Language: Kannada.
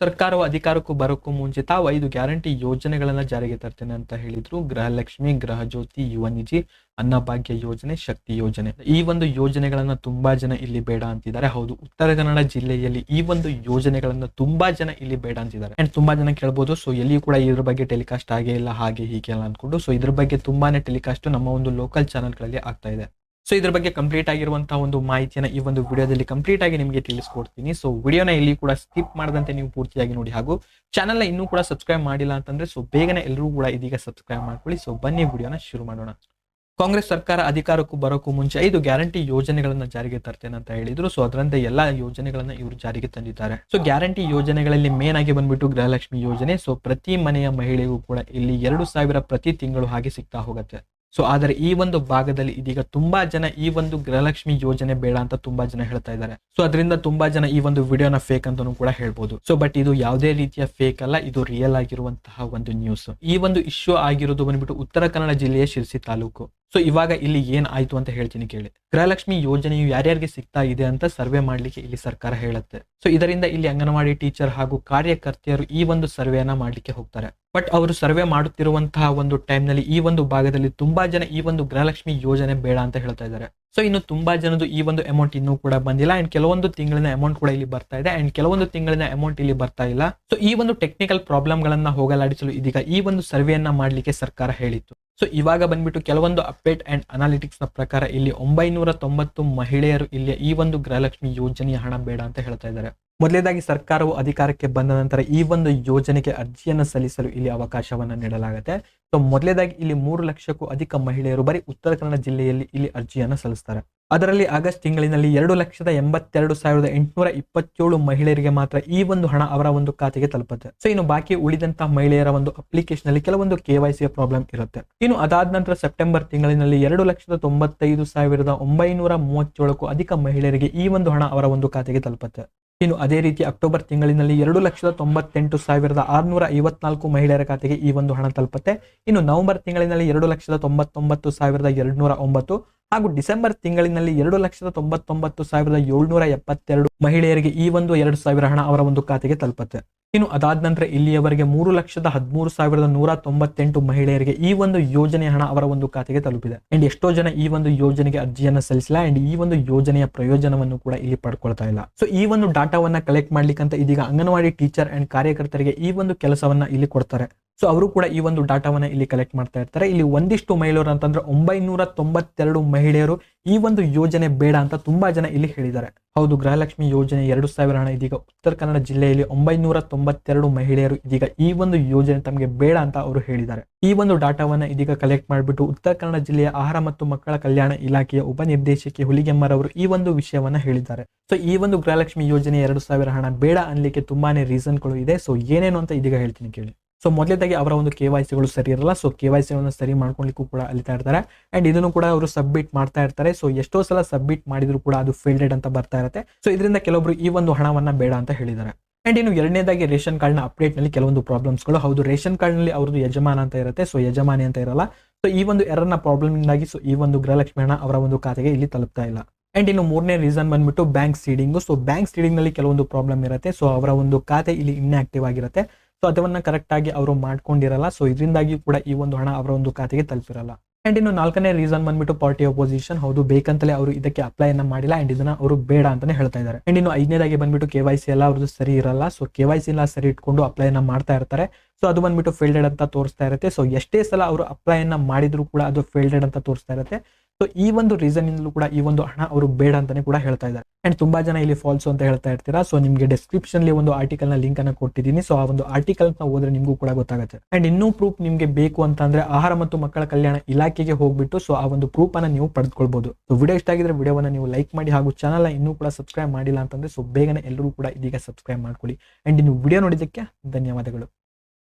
ಸರ್ಕಾರವು ಅಧಿಕಾರಕ್ಕೂ ಬರೋಕ್ಕೂ ಮುಂಚೆ ತಾವು ಐದು ಗ್ಯಾರಂಟಿ ಯೋಜನೆಗಳನ್ನು ಜಾರಿಗೆ ತರ್ತೇನೆ ಅಂತ ಹೇಳಿದ್ರು. ಗೃಹಲಕ್ಷ್ಮಿ, ಗೃಹ ಜ್ಯೋತಿ, ಯುವ ನಿಧಿ ಅನ್ನಭಾಗ್ಯ ಯೋಜನೆ, ಶಕ್ತಿ ಯೋಜನೆ. ಈ ಒಂದು ಯೋಜನೆಗಳನ್ನ ತುಂಬಾ ಜನ ಇಲ್ಲಿ ಬೇಡ ಅಂತಿದ್ದಾರೆ. ಹೌದು, ಉತ್ತರ ಕನ್ನಡ ಜಿಲ್ಲೆಯಲ್ಲಿ ಈ ಒಂದು ಯೋಜನೆಗಳನ್ನ ತುಂಬಾ ಜನ ಇಲ್ಲಿ ಬೇಡ ಅಂತಿದ್ದಾರೆ. ಅಂಡ್ ತುಂಬಾ ಜನ ಕೇಳ್ಬೋದು ಸೊ ಎಲ್ಲಿಯೂ ಕೂಡ ಇದ್ರ ಬಗ್ಗೆ ಟೆಲಿಕಾಸ್ಟ್ ಆಗೇ ಇಲ್ಲ, ಹಾಗೆ ಹೀಗೆ ಎಲ್ಲ ಅನ್ಕೊಂಡು ಸೊ ಇದ್ರ ಬಗ್ಗೆ ತುಂಬಾನೇ ಟೆಲಿಕಾಸ್ಟ್ ನಮ್ಮ ಒಂದು ಲೋಕಲ್ ಚಾನೆಲ್ಗಳಲ್ಲಿ ಆಗ್ತಾ ಇದೆ. ಸೊ ಇದ್ರ ಬಗ್ಗೆ ಕಂಪ್ಲೀಟ್ ಆಗಿರುವಂತಹ ಒಂದು ಮಾಹಿತಿಯನ್ನು ಈ ಒಂದು ವಿಡಿಯೋದಲ್ಲಿ ಕಂಪ್ಲೀಟ್ ಆಗಿ ನಿಮಗೆ ತಿಳಿಸ್ಕೊಡ್ತೀನಿ. ಸೊ ವಿಡಿಯೋನ ಇಲ್ಲಿ ಕೂಡ ಸ್ಕಿಪ್ ಮಾಡದಂತೆ ನೀವು ಪೂರ್ತಿಯಾಗಿ ನೋಡಿ. ಹಾಗೂ ಚಾನಲ್ನ ಇನ್ನೂ ಕೂಡ ಸಬ್ಸ್ಕ್ರೈಬ್ ಮಾಡಿಲ್ಲ ಅಂತಂದ್ರೆ ಸೊ ಬೇಗನೆ ಎಲ್ಲರೂ ಕೂಡ ಇದೀಗ ಸಬ್ಸ್ಕ್ರೈಬ್ ಮಾಡ್ಕೊಳ್ಳಿ. ಸೊ ಬನ್ನಿ ವಿಡಿಯೋನ ಶುರು ಮಾಡೋಣ. ಕಾಂಗ್ರೆಸ್ ಸರ್ಕಾರ ಅಧಿಕಾರಕ್ಕೂ ಬರೋಕ್ಕೂ ಮುಂಚೆ ಐದು ಗ್ಯಾರಂಟಿ ಯೋಜನೆಗಳನ್ನ ಜಾರಿಗೆ ತರ್ತೇನೆ ಅಂತ ಹೇಳಿದ್ರು. ಸೊ ಅದರಂತೆ ಎಲ್ಲಾ ಯೋಜನೆಗಳನ್ನ ಇವರು ಜಾರಿಗೆ ತಂದಿದ್ದಾರೆ. ಸೊ ಗ್ಯಾರಂಟಿ ಯೋಜನೆಗಳಲ್ಲಿ ಮೇನ್ ಆಗಿ ಬಂದ್ಬಿಟ್ಟು ಗೃಹಲಕ್ಷ್ಮಿ ಯೋಜನೆ. ಸೊ ಪ್ರತಿ ಮನೆಯ ಮಹಿಳೆಗೂ ಕೂಡ ಇಲ್ಲಿ ಎರಡು ಸಾವಿರ ಪ್ರತಿ ತಿಂಗಳು ಹಾಗೆ ಸಿಗ್ತಾ ಹೋಗುತ್ತೆ. ಸೊ ಆದರೆ ಈ ಒಂದು ಭಾಗದಲ್ಲಿ ಇದೀಗ ತುಂಬಾ ಜನ ಈ ಒಂದು ಗೃಹಲಕ್ಷ್ಮಿ ಯೋಜನೆ ಬೇಡ ಅಂತ ತುಂಬಾ ಜನ ಹೇಳ್ತಾ ಇದ್ದಾರೆ. ಸೊ ಅದರಿಂದ ತುಂಬಾ ಜನ ಈ ಒಂದು ವಿಡಿಯೋನ ಫೇಕ್ ಅಂತಾನು ಕೂಡ ಹೇಳ್ಬೋದು. ಸೊ ಬಟ್ ಇದು ಯಾವುದೇ ರೀತಿಯ ಫೇಕ್ ಅಲ್ಲ, ಇದು ರಿಯಲ್ ಆಗಿರುವಂತಹ ಒಂದು ನ್ಯೂಸ್ ಈ ಒಂದು ಇಶ್ಯೂ ಆಗಿರೋದು ಬಂದ್ಬಿಟ್ಟು ಉತ್ತರ ಕನ್ನಡ ಜಿಲ್ಲೆಯ ಶಿರ್ಸಿ ತಾಲೂಕು. ಸೊ ಇವಾಗ ಇಲ್ಲಿ ಏನ್ ಆಯ್ತು ಅಂತ ಹೇಳ್ತೀನಿ ಕೇಳಿ. ಗೃಹಲಕ್ಷ್ಮಿ ಯೋಜನೆಯು ಯಾರ್ಯಾರಿಗೆ ಸಿಗ್ತಾ ಇದೆ ಅಂತ ಸರ್ವೆ ಮಾಡ್ಲಿಕ್ಕೆ ಇಲ್ಲಿ ಸರ್ಕಾರ ಹೇಳುತ್ತೆ. ಸೊ ಇದರಿಂದ ಇಲ್ಲಿ ಅಂಗನವಾಡಿ ಟೀಚರ್ ಹಾಗೂ ಕಾರ್ಯಕರ್ತೆಯರು ಈ ಒಂದು ಸರ್ವೆಯನ್ನ ಮಾಡ್ಲಿಕ್ಕೆ ಹೋಗ್ತಾರೆ. ಬಟ್ ಅವರು ಸರ್ವೆ ಮಾಡುತ್ತಿರುವಂತಹ ಒಂದು ಟೈಮ್ನಲ್ಲಿ ಈ ಒಂದು ಭಾಗದಲ್ಲಿ ತುಂಬಾ ಜನ ಈ ಒಂದು ಗೃಹಲಕ್ಷ್ಮಿ ಯೋಜನೆ ಬೇಡ ಅಂತ ಹೇಳ್ತಾ ಇದ್ದಾರೆ. ಸೊ ಇನ್ನು ತುಂಬಾ ಜನದು ಈ ಒಂದು ಅಮೌಂಟ್ ಇನ್ನೂ ಕೂಡ ಬಂದಿಲ್ಲ ಅಂಡ್ ಕೆಲವೊಂದು ತಿಂಗಳಿನ ಅಮೌಂಟ್ ಕೂಡ ಇಲ್ಲಿ ಬರ್ತಾ ಇದೆ ಅಂಡ್ ಕೆಲವೊಂದು ತಿಂಗಳಿನ ಅಮೌಂಟ್ ಇಲ್ಲಿ ಬರ್ತಾ ಇಲ್ಲ. ಸೊ ಈ ಒಂದು ಟೆಕ್ನಿಕಲ್ ಪ್ರಾಬ್ಲಮ್ ಗಳನ್ನ ಹೋಗಲಾಡಿಸಲು ಇದೀಗ ಈ ಒಂದು ಸರ್ವೆಯನ್ನ ಮಾಡ್ಲಿಕ್ಕೆ ಸರ್ಕಾರ ಹೇಳಿತ್ತು. ಸೊ ಇವಾಗ ಬಂದ್ಬಿಟ್ಟು ಕೆಲವೊಂದು ಅಪ್ಡೇಟ್ ಅಂಡ್ ಅನಾಲಿಟಿಕ್ಸ್ನ ಪ್ರಕಾರ ಇಲ್ಲಿ ಒಂಬೈನೂರ ತೊಂಬತ್ತು ಮಹಿಳೆಯರು ಇಲ್ಲಿ ಈ ಒಂದು ಗೃಹಲಕ್ಷ್ಮಿ ಯೋಜನೆಯ ಹಣ ಬೇಡ ಅಂತ ಹೇಳ್ತಾ ಇದ್ದಾರೆ. ಮೊದಲೇದಾಗಿ ಸರ್ಕಾರವು ಅಧಿಕಾರಕ್ಕೆ ಬಂದ ನಂತರ ಈ ಒಂದು ಯೋಜನೆಗೆ ಅರ್ಜಿಯನ್ನು ಸಲ್ಲಿಸಲು ಇಲ್ಲಿ ಅವಕಾಶವನ್ನ ನೀಡಲಾಗುತ್ತೆ. ಸೊ ಮೊದಲೇದಾಗಿ ಇಲ್ಲಿ ಮೂರು ಲಕ್ಷಕ್ಕೂ ಅಧಿಕ ಮಹಿಳೆಯರು ಬರೀ ಉತ್ತರ ಕನ್ನಡ ಜಿಲ್ಲೆಯಲ್ಲಿ ಇಲ್ಲಿ ಅರ್ಜಿಯನ್ನು ಸಲ್ಲಿಸ್ತಾರೆ. ಅದರಲ್ಲಿ ಆಗಸ್ಟ್ ತಿಂಗಳಿನಲ್ಲಿ ಎರಡು ಲಕ್ಷದ ಎಂಬತ್ತೆರಡು ಸಾವಿರದ ಎಂಟುನೂರ ಇಪ್ಪತ್ತೇಳು ಮಹಿಳೆಯರಿಗೆ ಮಾತ್ರ ಈ ಒಂದು ಹಣ ಅವರ ಒಂದು ಖಾತೆಗೆ ತಲುಪುತ್ತೆ. ಸೊ ಇನ್ನು ಬಾಕಿ ಉಳಿದಂತಹ ಮಹಿಳೆಯರ ಒಂದು ಅಪ್ಲಿಕೇಶನ್ ಅಲ್ಲಿ ಕೆಲವೊಂದು ಕೆವೈಸಿಯ ಪ್ರಾಬ್ಲಮ್ ಇರುತ್ತೆ. ಇನ್ನು ಅದಾದ ನಂತರ ಸೆಪ್ಟೆಂಬರ್ ತಿಂಗಳಿನಲ್ಲಿ ಎರಡು ಲಕ್ಷದ ತೊಂಬತ್ತೈದು ಸಾವಿರದ ಒಂಬೈನೂರ ಮೂವತ್ತೇಳಕ್ಕೂ ಅಧಿಕ ಮಹಿಳೆಯರಿಗೆ ಈ ಒಂದು ಹಣ ಅವರ ಒಂದು ಖಾತೆಗೆ ತಲುಪುತ್ತೆ. ಇನ್ನು ಅದೇ ರೀತಿ ಅಕ್ಟೋಬರ್ ತಿಂಗಳಿನಲ್ಲಿ ಎರಡು ಲಕ್ಷದ ತೊಂಬತ್ತೆಂಟು ಸಾವಿರದ ಆರುನೂರ ಐವತ್ನಾಲ್ಕು ಮಹಿಳೆಯರ ಖಾತೆಗೆ ಈ ಒಂದು ಹಣ ತಲುಪುತ್ತೆ. ಇನ್ನು ನವೆಂಬರ್ ತಿಂಗಳಿನಲ್ಲಿ ಎರಡು ಲಕ್ಷದ ತೊಂಬತ್ತೊಂಬತ್ತು ಸಾವಿರದ ಎರಡುನೂರ ಒಂಬತ್ತು ಹಾಗೂ ಡಿಸೆಂಬರ್ ತಿಂಗಳಿನಲ್ಲಿ ಎರಡು ಲಕ್ಷದ ತೊಂಬತ್ತೊಂಬತ್ತು ಸಾವಿರದ ಏಳ್ನೂರ ಎಪ್ಪತ್ತೆರಡು ಮಹಿಳೆಯರಿಗೆ ಈ ಒಂದು ಎರಡು ಸಾವಿರ ಹಣ ಅವರ ಒಂದು ಖಾತೆಗೆ ತಲುಪುತ್ತೆ. ಇನ್ನು ಅದಾದ ನಂತರ ಇಲ್ಲಿಯವರೆಗೆ ಮೂರು ಲಕ್ಷದ ಹದಿಮೂರು ಸಾವಿರದ ನೂರ ತೊಂಬತ್ತೆಂಟು ಮಹಿಳೆಯರಿಗೆ ಈ ಒಂದು ಯೋಜನೆಯ ಹಣ ಅವರ ಒಂದು ಖಾತೆಗೆ ತಲುಪಿದೆ. ಅಂಡ್ ಎಷ್ಟೋ ಜನ ಈ ಒಂದು ಯೋಜನೆಗೆ ಅರ್ಜಿಯನ್ನು ಸಲ್ಲಿಸಿಲ್ಲ. ಅಂಡ್ ಈ ಒಂದು ಯೋಜನೆಯ ಪ್ರಯೋಜನವನ್ನು ಕೂಡ ಇಲ್ಲಿ ಪಡ್ಕೊಳ್ತಾ ಇಲ್ಲ. ಸೊ ಈ ಒಂದು ಡಾಟಾವನ್ನ ಕಲೆಕ್ಟ್ ಮಾಡ್ಲಿಕ್ಕಂತ ಇದೀಗ ಅಂಗನವಾಡಿ ಟೀಚರ್ ಅಂಡ್ ಕಾರ್ಯಕರ್ತರಿಗೆ ಈ ಒಂದು ಕೆಲಸವನ್ನ ಇಲ್ಲಿ ಕೊಡ್ತಾರೆ. ಸೊ ಅವರು ಕೂಡ ಈ ಒಂದು ಡಾಟಾವನ್ನ ಇಲ್ಲಿ ಕಲೆಕ್ಟ್ ಮಾಡ್ತಾ ಇರ್ತಾರೆ. ಇಲ್ಲಿ ಒಂದಿಷ್ಟು ಮಹಿಳೆಯರು ಅಂತಂದ್ರೆ ಒಂಬೈನೂರ ತೊಂಬತ್ತೆರಡು ಮಹಿಳೆಯರು ಈ ಒಂದು ಯೋಜನೆ ಬೇಡ ಅಂತ ತುಂಬಾ ಜನ ಇಲ್ಲಿ ಹೇಳಿದ್ದಾರೆ. ಹೌದು, ಗೃಹಲಕ್ಷ್ಮಿ ಯೋಜನೆ ಎರಡು ಸಾವಿರ ಹಣ ಇದೀಗ ಉತ್ತರ ಕನ್ನಡ ಜಿಲ್ಲೆಯಲ್ಲಿ ಒಂಬೈನೂರ ತೊಂಬತ್ತೆರಡು ಮಹಿಳೆಯರು ಇದೀಗ ಈ ಒಂದು ಯೋಜನೆ ತಮಗೆ ಬೇಡ ಅಂತ ಅವರು ಹೇಳಿದ್ದಾರೆ. ಈ ಒಂದು ಡಾಟಾವನ್ನ ಇದೀಗ ಕಲೆಕ್ಟ್ ಮಾಡಿಬಿಟ್ಟು ಉತ್ತರ ಕನ್ನಡ ಜಿಲ್ಲೆಯ ಆಹಾರ ಮತ್ತು ಮಕ್ಕಳ ಕಲ್ಯಾಣ ಇಲಾಖೆಯ ಉಪನಿರ್ದೇಶಕಿ ಹುಲಿಗೆಮ್ಮರವರು ಈ ಒಂದು ವಿಷಯವನ್ನ ಹೇಳಿದ್ದಾರೆ. ಸೊ ಈ ಒಂದು ಗೃಹಲಕ್ಷ್ಮಿ ಯೋಜನೆ ಎರಡು ಸಾವಿರ ಹಣ ಬೇಡ ಅನ್ಲಿಕ್ಕೆ ತುಂಬಾನೇ ರೀಸನ್ಗಳು ಇದೆ. ಸೊ ಏನೇನು ಅಂತ ಇದೀಗ ಹೇಳ್ತೀನಿ ಕೇಳಿ. ಸೊ ಮೊದಲೇದಾಗಿ ಅವರ ಒಂದು ಕೆ ವೈ ಸಿಗಳು ಸರಿ ಇರಲ್ಲ. ಸೊ ಕೆ ವೈ ಸಿಗಳನ್ನು ಸರಿ ಮಾಡ್ಕೊಳ್ಲಿಕ್ಕೂ ಕೂಡ ಅಲಿತಾ ಇರ್ತಾರೆ. ಅಂಡ್ ಇದನ್ನು ಕೂಡ ಅವರು ಸಬ್ಮಿಟ್ ಮಾಡ್ತಾ ಇರ್ತಾರೆ. ಸೊ ಎಷ್ಟೋ ಸಲ ಸಬ್ಮಿಟ್ ಮಾಡಿದ್ರು ಕೂಡ ಅದು ಫೇಲ್ಡೆಡ್ ಅಂತ ಬರ್ತಾ ಇರುತ್ತೆ. ಸೊ ಇದರಿಂದ ಕೆಲವೊಬ್ಬರು ಈ ಒಂದು ಹಣವನ್ನ ಬೇಡ ಅಂತ ಹೇಳಿದ್ದಾರೆ. ಅಂಡ್ ಇನ್ನು ಎರಡನೇದಾಗಿ ರೇಷನ್ ಕಾರ್ಡ್ನ ಅಪ್ಡೇಟ್ನಲ್ಲಿ ಕೆಲವೊಂದು ಪ್ರಾಬ್ಲಮ್ಸ್ಗಳು. ಹೌದು, ರೇಷನ್ ಕಾರ್ಡ್ನಲ್ಲಿ ಅವ್ರದ್ದು ಯಜಮಾನ ಅಂತ ಇರುತ್ತೆ. ಸೊ ಯಜಮಾನಿ ಅಂತ ಇರಲ್ಲ. ಸೊ ಈ ಒಂದು ಎರರ್ನ ಪ್ರಾಬ್ಲಮ್ನಿಂದಾಗಿ ಸೊ ಈ ಒಂದು ಗೃಹಲಕ್ಷ್ಮಿ ಹಣ ಅವರ ಒಂದು ಖಾತೆಗೆ ಇಲ್ಲಿ ತಲುಪ್ತಾ ಇಲ್ಲ. ಅಂಡ್ ಇನ್ನು ಮೂರನೇ ರೀಸನ್ ಬಂದ್ಬಿಟ್ಟು ಬ್ಯಾಂಕ್ ಸೀಡಿಂಗ್ ಸೊ ಬ್ಯಾಂಕ್ ಸೀಡಿಂಗ್ನಲ್ಲಿ ಕೆಲವೊಂದು ಪ್ರಾಬ್ಲಮ್ ಇರುತ್ತೆ. ಸೊ ಅವರ ಒಂದು ಖಾತೆ ಇಲ್ಲಿ ಇನ್ಆಕ್ಟಿವ್ ಆಗಿರುತ್ತೆ. ಸೊ ಅದನ್ನ ಕರೆಕ್ಟ್ ಆಗಿ ಅವರು ಮಾಡ್ಕೊಂಡಿರಲ್ಲ. ಸೊ ಇದರಿಂದಾಗಿ ಕೂಡ ಈ ಒಂದು ಹಣ ಅವರ ಒಂದು ಖಾತೆಗೆ ತಲುಪಿರಲ್ಲ. ಅಂಡ್ ಇನ್ನು ನಾಲ್ಕನೇ ರೀಸನ್ ಬಂದ್ಬಿಟ್ಟು ಪಾರ್ಟಿ ಅಪೋಸಿಷನ್ ಹೌದು, ಬೇಕಂತಲೇ ಅವರು ಇದಕ್ಕೆ ಅಪ್ಲೈ ಅನ್ನ ಮಾಡಿಲ್ಲ ಅಂಡ್ ಇದನ್ನ ಅವರು ಬೇಡ ಅಂತಾನೆ ಹೇಳ್ತಾ ಇದ್ದಾರೆ. ಅಂಡ್ ಇನ್ನು ಐದನೇದಾಗಿ ಬಂದ್ಬಿಟ್ಟು ಕೆ ವೈ ಸಿ ಎಲ್ಲ ಅವ್ರದ್ದು ಸರಿ ಇರಲ್ಲ. ಸೊ ಕೆ ವೈ ಸಿ ಎಲ್ಲ ಸರಿ ಇಟ್ಕೊಂಡು ಅಪ್ಲೈ ಅನ್ನ ಮಾಡ್ತಾ ಇರ್ತಾರೆ. ಸೊ ಅದು ಬಂದ್ಬಿಟ್ಟು ಫೇಲ್ಡೆಡ್ ಅಂತ ತೋರಿಸ್ತಾ ಇರುತ್ತೆ. ಸೊ ಎಷ್ಟೇ ಸಲ ಅವರು ಅಪ್ಲೈ ಅನ್ನ ಮಾಡಿದ್ರು ಕೂಡ ಅದು ಫೇಲ್ಡೆಡ್ ಅಂತ ತೋರಿಸ್ತಾ ಇರುತ್ತೆ. ಸೊ ಈ ಒಂದು ರೀಸನ್ ಇಂದಲೂ ಕೂಡ ಈ ಒಂದು ಹಣ ಅವರು ಬೇಡ ಅಂತಾನೆ ಕೂಡ ಹೇಳ್ತಾ ಇದ್ದಾರೆ. ಅಂಡ್ ತುಂಬಾ ಜನ ಇಲ್ಲಿ ಫಾಲ್ಸ್ ಅಂತ ಹೇಳ್ತಾ ಇರ್ತೀರಾ? ಸೊ ನಿಮಗೆ ಡಿಸ್ಕ್ರಿಪ್ಷನ್ ಅಲ್ಲಿ ಒಂದು ಆರ್ಟಿಕಲ್ನ ಲಿಂಕ್ ಅನ್ನ ಕೊಟ್ಟಿದ್ದೀನಿ. ಸೊ ಆ ಒಂದು ಆರ್ಟಿಕಲ್ನ ಓದ್ರೆ ನಿಮಗೂ ಕೂಡ ಗೊತ್ತಾಗುತ್ತೆ. ಅಂಡ್ ಇನ್ನೂ ಪ್ರೂಫ್ ನಿಮಗೆ ಬೇಕು ಅಂತಂದ್ರೆ ಆಹಾರ ಮತ್ತು ಮಕ್ಕಳ ಕಲ್ಯಾಣ ಇಲಾಖೆಗೆ ಹೋಗ್ಬಿಟ್ಟು ಸೊ ಆ ಒಂದು ಪ್ರೂಫ್ ಅನ್ನ ನೀವು ಪಡೆದುಕೊಳ್ಬಹುದು ಸೊ ವಿಡಿಯೋ ಇಷ್ಟ ಆಗಿದ್ರೆ ವಿಡಿಯೋವನ್ನ ನೀವು ಲೈಕ್ ಮಾಡಿ ಹಾಗೂ ಚಾನಲ್ ಇನ್ನೂ ಕೂಡ ಸಬ್ಸ್ಕ್ರೈಬ್ ಮಾಡಿಲ್ಲ ಅಂತಂದ್ರೆ ಸೊ ಬೇಗನೆ ಎಲ್ಲರೂ ಕೂಡ ಇದೀಗ ಸಬ್ಸ್ಕ್ರೈಬ್ ಮಾಡ್ಕೊಳ್ಳಿ. ಅಂಡ್ ಇನ್ನು ವಿಡಿಯೋ ನೋಡಿದ್ದಕ್ಕೆ ಧನ್ಯವಾದಗಳು.